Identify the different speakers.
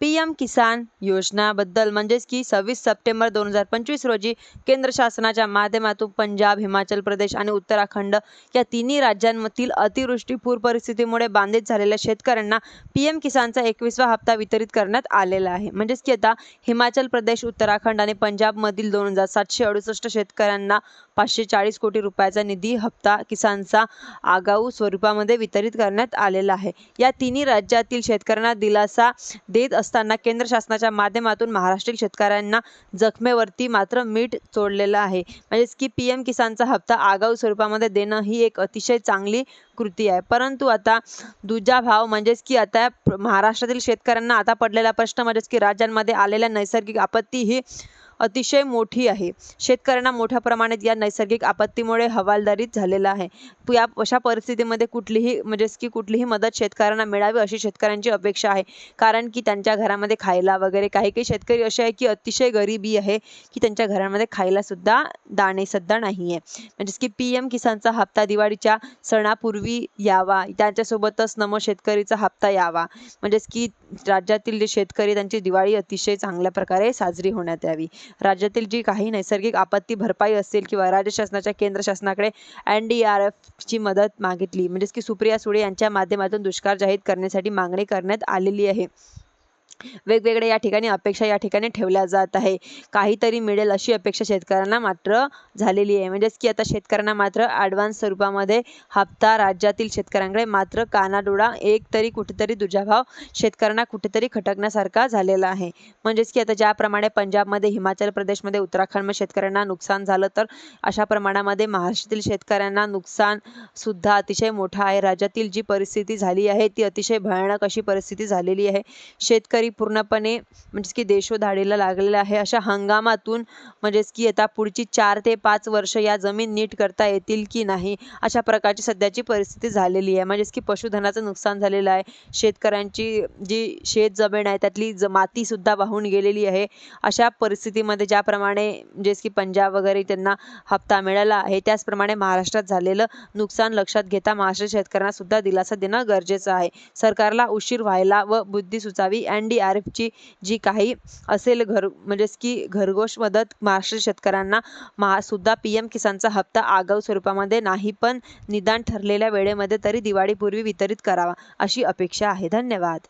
Speaker 1: P M किसान योजनाबद्दल म्हणजेच की सव्वीस सप्टेंबर दोन हजार पंचवीस रोजी केंद्र शासनाच्या माध्यमातून पंजाब हिमाचल प्रदेश आणि उत्तराखंड या तिन्ही राज्यांमधील अतिवृष्टी पूर परिस्थितीमुळे बाधित झालेल्या शेतकऱ्यांना पी एम किसानचा एकवीसवा हप्ता वितरित करण्यात आलेला आहे. म्हणजेच की आता हिमाचल प्रदेश उत्तराखंड आणि पंजाबमधील दोन हजार सातशे अडुसष्ट शेतकऱ्यांना पाचशे चाळीस कोटी रुपयाचा निधी हप्ता किसानचा आगाऊ स्वरूपामध्ये वितरित करण्यात आलेला आहे. या तिन्ही राज्यातील शेतकऱ्यांना दिलासा देत असताना केंद्र शासनाच्या माध्यमातून महाराष्ट्रीय शेतकऱ्यांना जखमेवरती मात्र मीठ चोडलेलं आहे. म्हणजेच की पी एम किसानचा हप्ता आगाऊ स्वरूपामध्ये देणं ही एक अतिशय चांगली कृती आहे. परंतु आता दुजा भाव म्हणजेच की आता महाराष्ट्रातील शेतकऱ्यांना आता पडलेला प्रश्न म्हणजेच की राज्यांमध्ये आलेल्या नैसर्गिक आपत्ती ही अतिशय मोठी आहे. शेतकऱ्यांना मोठ्या प्रमाणात या नैसर्गिक आपत्तीमुळे हवालदारीत झालेला आहे. या अशा परिस्थितीमध्ये कुठलीही म्हणजेच की कुठलीही मदत शेतकऱ्यांना मिळावी अशी शेतकऱ्यांची अपेक्षा आहे. कारण की त्यांच्या घरामध्ये खायला वगैरे काही काही शेतकरी असे आहे की अतिशय गरिबी आहे की त्यांच्या घरामध्ये खायला सुद्धा दाणे सध्या नाही आहे म्हणजेच की पी एम किसानचा हप्ता दिवाळीच्या सणापूर्वी यावा. त्याच्यासोबतच नमो शेतकरीचा हप्ता यावा. म्हणजेच की राज्यातील जे शेतकरी त्यांची दिवाळी अतिशय चांगल्या प्रकारे साजरी होण्यात यावी. राज्यातील जी काही नैसर्गिक आपत्ती भरपाई असेल किंवा राज्य शासनाच्या केंद्र शासनाकडे एन डी आर एफची मदत मागितली. म्हणजेच की सुप्रिया सुळे यांच्या माध्यमातून दुष्काळ जाहीर करण्यासाठी मागणी करण्यात आलेली आहे. वेगवेगळ्या या ठिकाणी अपेक्षा या ठिकाणी ठेवल्या जात आहे. काहीतरी मिळेल अशी अपेक्षा शेतकऱ्यांना मात्र झालेली आहे. म्हणजेच की आता शेतकऱ्यांना मात्र ॲडव्हान्स स्वरूपामध्ये हप्ता राज्यातील शेतकऱ्यांकडे मात्र कानाडोळा एक तरी कुठेतरी दुजाभाव शेतकऱ्यांना कुठेतरी खटकण्यासारखा झालेला आहे. म्हणजेच की आता ज्याप्रमाणे पंजाबमध्ये हिमाचल प्रदेशमध्ये उत्तराखंडमध्ये शेतकऱ्यांना नुकसान झालं तर अशा प्रमाणामध्ये महाराष्ट्रातील शेतकऱ्यांना नुकसान सुद्धा अतिशय मोठं आहे. राज्यातील जी परिस्थिती झाली आहे ती अतिशय भयानक अशी परिस्थिती झालेली आहे. शेतकरी पूर्णपणे म्हणजेच की देशोधाडीला लागलेला आहे. अशा हंगामातून म्हणजेच की आता पुढची चार ते पाच वर्ष या जमीन नीट करता येतील की नाही अशा प्रकारची सध्याची परिस्थिती झालेली आहे. म्हणजेच की पशुधनाचं नुकसान झालेलं आहे. शेतकऱ्यांची जी शेत जमीन आहे त्यातली ज मातीसुद्धा वाहून गेलेली आहे. अशा परिस्थितीमध्ये ज्याप्रमाणे म्हणजेच की पंजाब वगैरे त्यांना हप्ता मिळाला आहे त्याचप्रमाणे महाराष्ट्रात झालेलं नुकसान लक्षात घेता महाराष्ट्र शेतकऱ्यांना सुद्धा दिलासा देणं गरजेचं आहे. सरकारला उशीर व्हायला व बुद्धी सुचावी अँड डी आर एफची जी काही असेल घर म्हणजेच की घरघोष मदत महाराष्ट्र शेतकऱ्यांना महासुद्धा पी एम किसानचा हप्ता आगाऊ स्वरूपामध्ये नाही पण निदान ठरलेल्या वेळेमध्ये तरी दिवाळीपूर्वी वितरित करावा अशी अपेक्षा आहे. धन्यवाद.